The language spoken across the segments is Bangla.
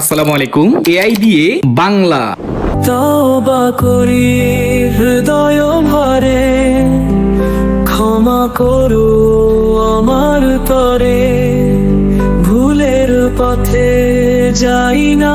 আসসালামু আলাইকুম। এআই দিয়ে বাংলা। তওবা করি হৃদয় ভরে, ক্ষমা করো আমার তরে। ভুলের পথে যাই না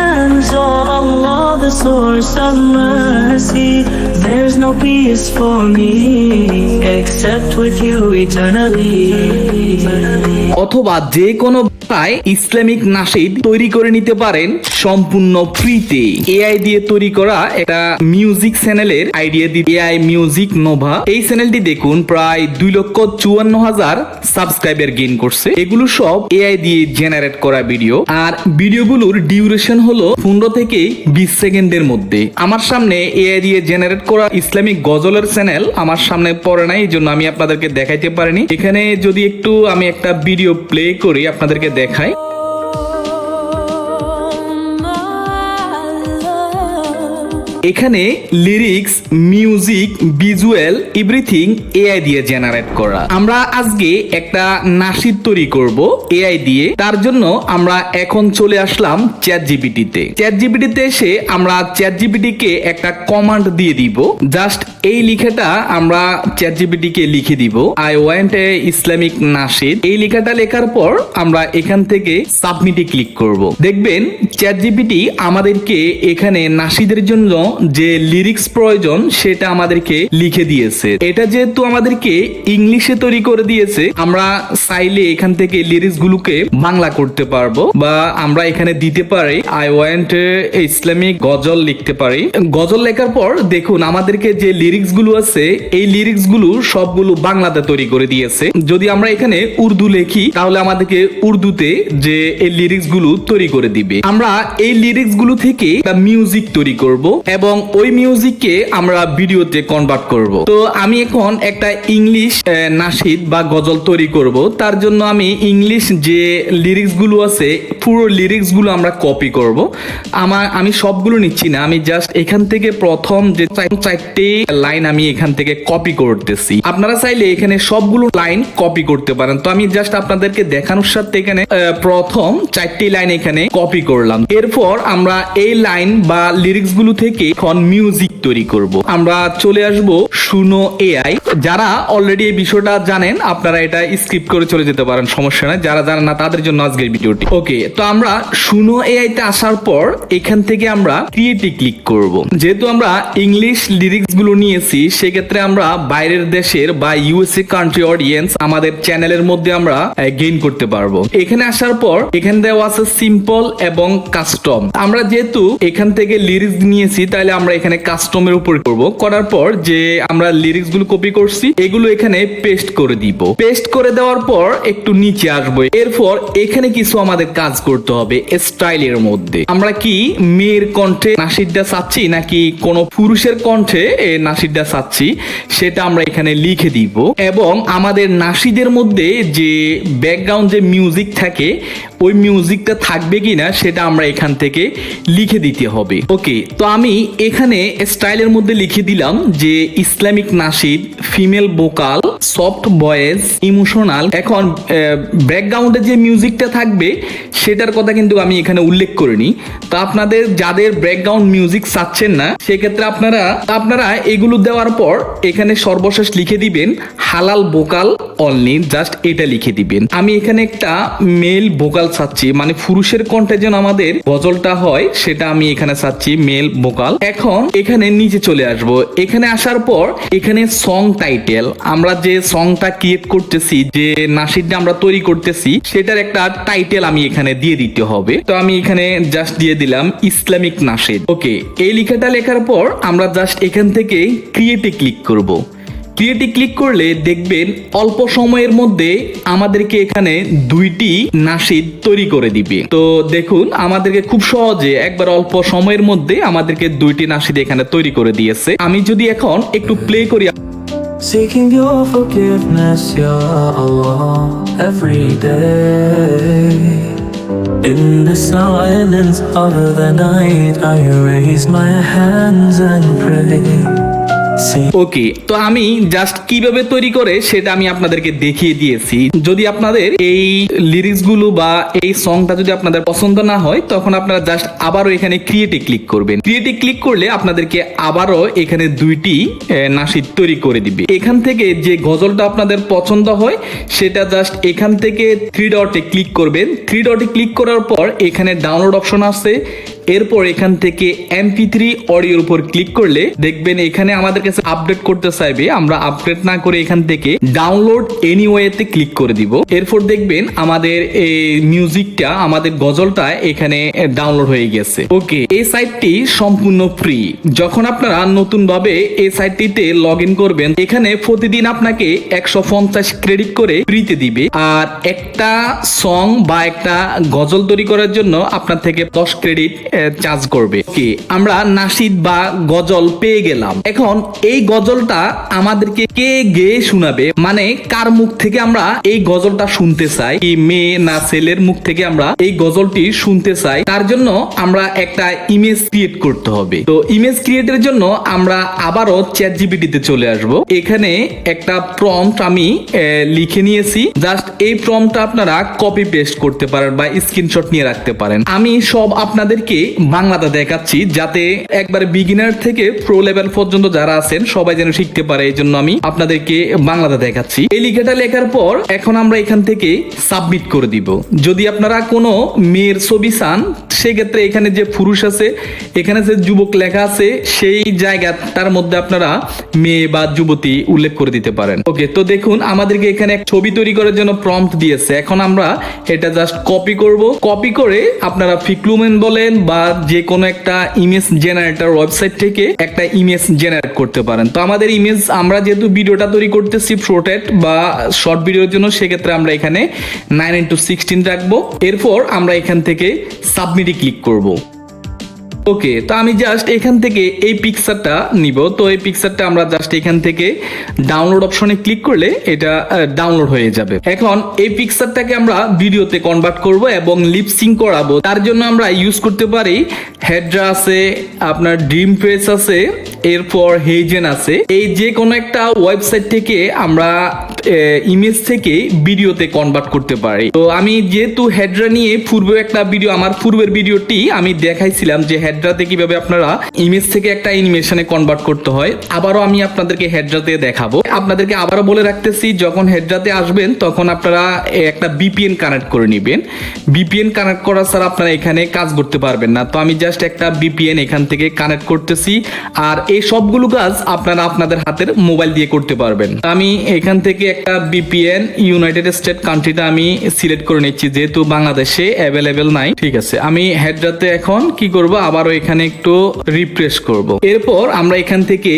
source of mercy. There's no peace for me except with you eternally. অথবা যে কোনো ভাষায় ইসলামিক নাশিদ তৈরি করে নিতে পারেন সম্পূর্ণ ফ্রিতে। এআই দিয়ে তৈরি করা একটা মিউজিক চ্যানেলের আইডিয়া দিয়ে এআই মিউজিক নোভা এই চ্যানেলটি দেখুন, প্রায় দুই লক্ষ চুয়ান্ন হাজার সাবস্ক্রাইবার গেইন করছে। এগুলো সব এআই দিয়ে জেনারেট করা ভিডিও আর ভিডিওগুলোর ডিউরেশন হলো পনেরো থেকে বিশ সেকেন্ডের মধ্যে। আমার সামনে এআই দিয়ে জেনারেট করা ইসলামিক গজলের চ্যানেল আমার সামনে পড়ে নাই, এই জন্য আমি আপনাদেরকে দেখাইতে পারিনি। এখানে যদি একটু আমি একটা ভিডিও প্লে করি, আপনাদেরকে দেখাই এখানে lyrics music visual everything AI দিয়ে জেনারেট করা। আমরা আজকে একটা নাসিদ তৈরি করব এআই দিয়ে। তার জন্য আমরা এখন চলে আসলাম চ্যাট জিপিটিতে চ্যাট জিপিটিতে এসে আমরা চ্যাট জিপিটিকে একটা কমান্ড দিয়ে দিব। জাস্ট এই লিখাটা আমরা চ্যাট জিপিটিকে লিখে দিব। আই ওয়ান্ট এ ইসলামিক নাসিদ এই লেখাটা লেখার পর আমরা এখান থেকে সাবমিটে ক্লিক করব। দেখবেন চ্যাট জিপিটি আমাদেরকে এখানে নাসিদের জন্য যে লিরিক্স প্রয়োজন, সেটা আমাদেরকে লিখে দিয়েছে। এটা যেহেতু আমাদেরকে ইংলিশে তৈরি করে দিয়েছে, আমরা চাইলে এখান থেকে লিরিক্স গুলোকে বাংলা করতে পারব বা আমরা এখানে দিতে পারি। আই ওয়ান্ট ইসলামিক গজল লিখতে পারি। গজল লেখার পর দেখুন, আমাদেরকে যে লিরিক্সগুলো আছে, এই লিরিক্সগুলো সবগুলো বাংলাতে তৈরি করে দিয়েছে। যদি আমরা এখানে উর্দু লিখি, তাহলে আমাদেরকে উর্দুতে যে এই লিরিক্সগুলো তৈরি করে দিবে। আমরা এই লিরিক্সগুলো থেকে মিউজিক তৈরি করব এবং ওই মিউজিককে আমরা ভিডিওতে কনভার্ট করব। তো আমি এখন একটা ইংলিশ নাশিদ বা গজল তৈরি করব। তার জন্য আমি ইংলিশ যে লিরিক্সগুলো আছে, পুরো লিরিক্সগুলো আমরা কপি করব। আমার আমি সবগুলো নিচ্ছি না, আমি জাস্ট এখান থেকে প্রথম যে চার- চারটে লাইন আমি এখান থেকে কপি করতেছি। আপনারা চাইলে এখানে সবগুলো লাইন কপি করতে পারেন। তো আমি জাস্ট আপনাদেরকে দেখানোর সাথে এখানে প্রথম চারটি লাইন এখানে কপি করলাম। এরপর আমরা এই লাইন বা লিরিক্সগুলো থেকে এখন মিউজিক তৈরি করব। আমরা চলে আসব শুনো এআই যারা অলরেডি এই বিষয়টা জানেন, আপনারা এটা স্কিপ করে চলে যেতে পারেন, সমস্যা নাই। যারা জানেন না, তাদের জন্য আজকের ভিডিওটি। ওকে তো আমরা শুনো এআই তে আসার পর এখান থেকে আমরা ক্রিয়েটে ক্লিক করব। যেহেতু আমরা ইংলিশ লিরিক্সগুলো নিয়েছি, সেক্ষেত্রে আমরা বাইরের দেশের বা ইউএসএ কান্ট্রি অডিয়েন্স আমাদের চ্যানেলের মধ্যে আমরা গেইন করতে পারব। এখানে আসার পর এখানে দেওয়া আছে সিম্পল এবং কাস্টম আমরা যেহেতু এখান থেকে লিরিক্স নিয়েছি তাহলে আমরা এখানে কাস্টমের উপর করব। করার পর যে আমরা লিরিক্সগুলো কপি করছি, এগুলো এখানে পেস্ট করে দিব। পেস্ট করে দেওয়ার পর একটু নিচে আসব। এরপর এখানে কিছু আমাদের কাজ করতে হবে স্টাইলের মধ্যে। আমরা কি মেয়ের কণ্ঠে নাসিরটা চাচ্ছি, নাকি কোনো পুরুষের কণ্ঠে এ নাসিরটা চাচ্ছি, সেটা আমরা এখানে লিখে দিব। এবং আমাদের নাসিদের মধ্যে যে ব্যাকগ্রাউন্ড যে মিউজিক থাকে, ওই মিউজিকটা থাকবে কিনা, সেটা আমরা এখান থেকে লিখে দিতে হবে। ওকে তো আমি এখানে স্টাইলের মধ্যে লিখে দিলাম যে Islamic Nasid, female vocal, soft voice, emotional. এখন ব্যাকগ্রাউন্ডে যে মিউজিকটা থাকবে, সেটার কথা কিন্তু আমি এখানে উল্লেখ করিনি। তো আপনাদের যাদের ব্যাকগ্রাউন্ড মিউজিক চাচ্ছেন না, সেক্ষেত্রে আপনারা আপনারা এগুলো দেওয়ার পর এখানে সর্বশেষ লিখে দিবেন, হালাল ভোকাল অনলি জাস্ট এটা লিখে দিবেন। আমি এখানে একটা মেল ভোকাল চাচ্ছি মানে পুরুষের কণ্ঠে যেন আমাদের গজলটা হয়, সেটা আমি এখানে চাচ্ছি মেল ভোকাল। এখন এখানে নিচে চলে আসব। এখানে আসার পর এখানে সং টাইটেল আমরা যে সংটা ক্রিয়েট করতেছি, যে নাসিরটা আমরা তৈরি করতেছি, সেটার একটা টাইটেল আমি এখানে দিয়ে দিতে হবে। তো আমি এখানে জাস্ট দিয়ে দিলাম ইসলামিক নাসিদ ওকে এই লেখাটা লেখার পর আমরা জাস্ট এখান থেকে ক্রিয়েটে ক্লিক করব। ক্রিয়েটে ক্লিক করলে দেখবেন অল্প সময়ের মধ্যে আমাদেরকে এখানে দুইটি নাসিদ তৈরি করে দিবে তো দেখুন আমাদেরকে খুব সহজে একবার অল্প সময়ের মধ্যে আমাদেরকে দুইটি নাসিদ এখানে তৈরি করে দিয়েছে আমি যদি এখন একটু প্লে করি Seeking your forgiveness, Ya Allah, every day. In the silence of the night, I raise my hands and pray. ওকে তো আমি জাস্ট কীভাবে তৈরি করে সেটা আমি আপনাদেরকে দেখিয়ে দিয়েছি। যদি আপনাদের এই লিরিক্সগুলো বা এই সংটা যদি আপনাদের পছন্দ না হয়, তখন আপনারা জাস্ট আবারও এখানে ক্রিয়েটে ক্লিক করবেন। ক্রিয়েটে ক্লিক করলে আপনাদেরকে আবারও এখানে দুইটি নাশিদ তৈরি করে দিবে। এখান থেকে যে গজলটা আপনাদের পছন্দ হয়, সেটা জাস্ট এখান থেকে থ্রি ডটে ক্লিক করবেন। থ্রি ডটে ক্লিক করার পর এখানে ডাউনলোড অপশন আছে। এরপর এখান থেকে এমপি থ্রি অডিওর উপর ক্লিক করলে দেখবেন এখানে আমাদের কাছে আপডেট করতে চাইবে আমরা আপডেট না করে এখান থেকে ডাউনলোড এনিওয়েতে ক্লিক করে দিব। এরপর দেখবেন আমাদের এই মিউজিকটা আমাদের গজলটা এখানে ডাউনলোড হয়ে গেছে। ওকে এই সাইটটি সম্পূর্ণ ফ্রি যখন আপনারা নতুন ভাবে এই সাইটটিতে লগ ইন করবেন, এখানে প্রতিদিন আপনাকে একশো পঞ্চাশ ক্রেডিট করে ফ্রিতে দিবে। আর একটা সং বা একটা গজল তৈরি করার জন্য আপনার থেকে দশ ক্রেডিট চার্জ করবে। কি? আমরা নাসিদ বা গজল পেয়ে গেলাম। এখন এই গজলটা আমাদেরকে কে গেয়ে শোনাবে? মানে কার মুখ থেকে আমরা এই গজলটা শুনতে চাই? কি মেয়ে না ছেলের মুখ থেকে আমরা এই গজলটি শুনতে চাই? তার জন্য আমরা একটা ইমেজ ক্রিয়েট করতে হবে। তো ইমেজ ক্রিয়েটের জন্য আমরা আবারও চ্যাট জিপিটিতে চলে আসব। এখানে একটা প্রম্পট আমি লিখে নিয়েছি। জাস্ট এই প্রম্পটটা আপনারা কপি পেস্ট করতে পারেন বা স্ক্রিনশট নিয়ে রাখতে পারেন। আমি সব আপনাদেরকে বাংলাতে দেখাচ্ছি যাতে একবারে বিগিনার থেকে প্রো লেভেল পর্যন্ত যারা আছেন, সবাই যেন শিখতে পারে এই জন্য আমি আপনাদেরকে বাংলাতে দেখাচ্ছি। এই লিখাটা লেখার পর এখন আমরা এখান থেকে সাবমিট করে দিব। যদি আপনারা কোনো মেয়ের ছবি চান, সেক্ষেত্রে এখানে যে পুরুষ আছে, এখানে যে যুবক লেখা আছে, সেই জায়গাটার মধ্যে আপনারা মেয়ে বা যুবতী উল্লেখ করে দিতে পারেন। ওকে, তো দেখুন, আমাদেরকে এখানে এক ছবি তৈরি করার জন্য প্রম্পট দিয়েছে। এখন আমরা এটা জাস্ট কপি করব। কপি করে আপনারা ফিক্লুমেন বলেন বা যে কোনো একটা ইমেজ জেনারেটর ওয়েবসাইট থেকে একটা ইমেজ জেনারেট করতে পারেন। তো আমাদের ইমেজ আমরা যেহেতু ভিডিওটা তৈরি করতেছি প্রোটেট বা শর্ট ভিডিওর জন্য, সেক্ষেত্রে আমরা এখানে নাইন ইন্টু সিক্সটিন রাখব। এরপর আমরা এখান থেকে সাবমিটে ক্লিক করব। ওকে, তো আমি জাস্ট এখান থেকে এই পিকচারটা নিব। তো এই পিকচারটা আমরা জাস্ট এখান থেকে ডাউনলোড অপশনে ক্লিক করলে এটা ডাউনলোড হয়ে যাবে। এখন এই পিকচারটাকে আমরা ভিডিওতে কনভার্ট করব এবং লিপসিং করাবো। তার জন্য আমরা ইউজ করতে পারি হেডরা আছে, আপনার ড্রিম ফেস আছে, এরপর হেজেন আছে। এই যে কোনো একটা ওয়েবসাইট থেকে আমরা ইমেজ থেকে ভিডিওতে কনভার্ট করতে পারি। তো আমি যেহেতু হেডরা নিয়ে পূর্বে একটা ভিডিও আমার পূর্বের ভিডিওটি আমি দেখাইছিলাম যে হেডরাতে কীভাবে আপনারা ইমেজ থেকে একটা অ্যানিমেশনে কনভার্ট করতে হয়। আবারও আমি আপনাদেরকে হেডরাতে দেখাবো। আপনাদেরকে আবারও বলে রাখতেছি, যখন হেডরাতে আসবেন, তখন আপনারা একটা বিপিএন কানেক্ট করে নেবেন। বিপিএন কানেক্ট করা ছাড়া আপনারা এখানে কাজ করতে পারবেন না। তো আমি জাস্ট একটা বিপিএন এখান থেকে কানেক্ট করতেছি। আর এই সবগুলো কাজ আপনারা আপনাদের হাতের মোবাইল দিয়ে করতে পারবেন। আমি এখান থেকে একটা বিপিএন ইউনাইটেড স্টেট কান্ট্রিটা আমি সিলেক্ট করে নিচ্ছি, যেহেতু বাংলাদেশে অ্যাভেলেবেল নাই। ঠিক আছে, আমি হেডরাতে এখন কি করব? আবারও এখানে একটু রিফ্রেশ করব। এরপর আমরা এখান থেকে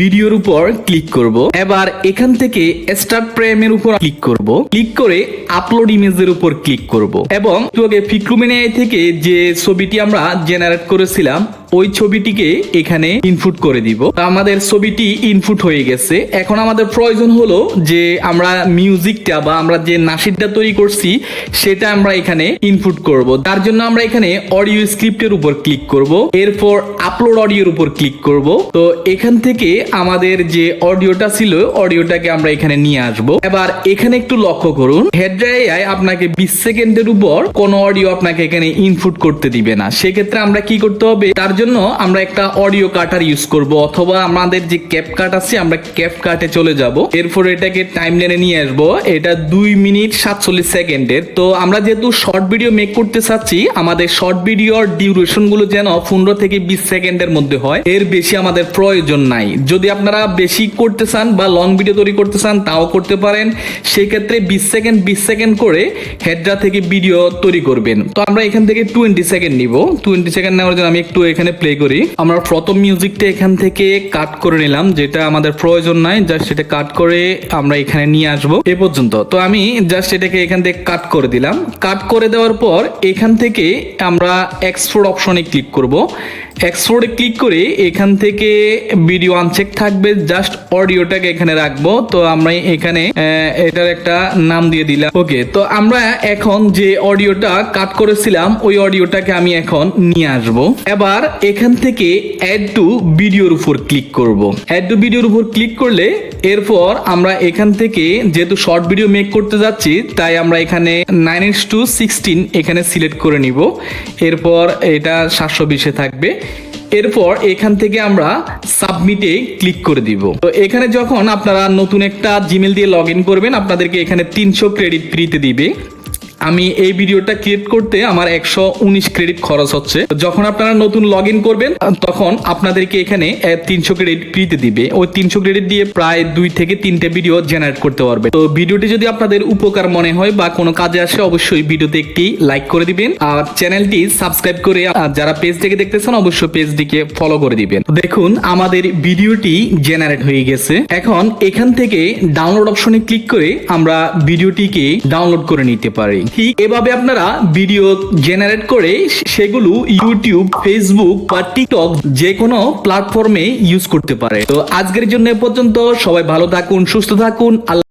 ভিডিওর উপর ক্লিক করব। এবার এখান থেকে স্টার্ট প্রেমের উপর ক্লিক করব। ক্লিক করে আপলোড ইমেজের উপর ক্লিক করব। এবং আগে ফিক্রুমিনে থেকে যে ছবিটি আমরা জেনারেট করেছিলাম ওই ছবিটিকে এখানে ইনপুট করে দিব। আমাদের ছবিটি ইনপুট হয়ে গেছে। এখন আমাদের প্রয়োজন হলো যে আমরা মিউজিকটা বা আমরা যে নাসিরটা তৈরি করছি, সেটা আমরা এখানে ইনপুট করব। তার জন্য আমরা এখানে অডিও স্ক্রিপ্টের উপর ক্লিক করব। এরপর আপলোড অডিওর উপর ক্লিক করব। তো এখান থেকে আমাদের যে অডিওটা ছিল অডিওটাকে আমরা এখানে নিয়ে আসব। এবার এখানে একটু লক্ষ্য করুন। হেড্রাই আপনাকে বিশ সেকেন্ডের উপর কোনো অডিও আপনাকে এখানে ইনপুট করতে দিবে না। সেক্ষেত্রে আমরা কি করতে হবে? তার জন্য আমরা একটা অডিও কাটার ইউজ করব, অথবা আমাদের যে ক্যাপ কাট আছে, আমরা ক্যাপ কাটে চলে যাব। এরপর এটাকে টাইম লেনে নিয়ে আসব। এটা দুই মিনিট সাতচল্লিশ সেকেন্ডের তো আমরা যেহেতু শর্ট ভিডিও মেক করতে চাচ্ছি, আমাদের শর্ট ভিডিওর ডিউরেশনগুলো যেন পনেরো থেকে বিশ সেকেন্ডের মধ্যে হয়। এর বেশি আমাদের প্রয়োজন নাই। যদি আপনারা বেশি করতে চান বা লং ভিডিও তৈরি করতে চান, তাও করতে পারেন। সেক্ষেত্রে বিশ সেকেন্ড বিশ সেকেন্ড করে হেডরা থেকে ভিডিও তৈরি করবেন। তো আমরা এখান থেকে টোয়েন্টি সেকেন্ড নিব। টোয়েন্টি সেকেন্ড নেওয়ার জন্য আমি একটু এখানে এখানে প্লে করি। আমরা প্রথম মিউজিকটা এখান থেকে কাট করে নিলাম, যেটা আমাদের প্রয়োজন নাই জাস্ট সেটা কাট করে আমরা এখানে নিয়ে আসব। এ পর্যন্ত। তো আমি জাস্ট এটাকে এখান থেকে কাট করে দিলাম। কাট করে দেওয়ার পর এখান থেকে আমরা এক্সপোর্ট অপশনে ক্লিক করব। এক্সপোর্টে ক্লিক করে এখান থেকে ভিডিও আনচেক থাকবে জাস্ট অডিওটাকে এখানে রাখব। তো আমরা এখানে এটার একটা নাম দিয়ে দিলাম। ওকে, তো আমরা এখন যে অডিওটা কাট করেছিলাম, ওই অডিওটাকে আমি এখন নিয়ে আসব। এবার এখান থেকে অ্যাড টু ভিডিওর উপর ক্লিক করব। অ্যাড টু ভিডিওর উপর ক্লিক করলে এরপর আমরা এখান থেকে যেহেতু শর্ট ভিডিও মেক করতে যাচ্ছি, তাই আমরা এখানে নাইন ইস টু সিক্সটিন এখানে সিলেক্ট করে নিব। এরপর এটা সাতশো বিশে থাকবে। এরপর এখান থেকে আমরা সাবমিটে ক্লিক করে দিব। তো এখানে যখন আপনারা নতুন একটা জিমেল দিয়ে লগ করবেন, আপনাদেরকে এখানে তিনশো ক্রেডিট ফ্রিতে দিবে। আমি এই ভিডিওটা ক্রিয়েট করতে আমার একশো উনিশ ক্রেডিট খরচ হচ্ছে। যখন আপনারা নতুন লগ করবেন, তখন আপনাদেরকে এখানে তিনশো ক্রেডিট ফ্রিতে দিবে। ওই তিনশো ক্রেডিট দিয়ে প্রায় দুই থেকে তিনটে ভিডিও জেনারেট করতে পারবে। তো ভিডিওটি যদি আপনাদের উপকার মনে হয় বা কোনো কাজে আসে, অবশ্যই ভিডিওতে একটি লাইক করে দিবেন। আর চ্যানেলটি সাবস্ক্রাইব করে আর যারা পেজ থেকে দেখতেছেন, অবশ্যই পেজটিকে ফলো করে দিবেন। দেখুন, আমাদের ভিডিওটি জেনারেট হয়ে গেছে। এখন এখান থেকে ডাউনলোড অপশনে ক্লিক করে আমরা ভিডিওটিকে ডাউনলোড করে নিতে পারি। ঠিক এভাবে আপনারা ভিডিও জেনারেট করে সেগুলো ইউটিউব ফেসবুক বা টিকটক যে কোনো প্ল্যাটফর্মে ইউজ করতে পারে। তো আজকের জন্য পর্যন্ত। সবাই ভালো থাকুন, সুস্থ থাকুন। আল্লাহ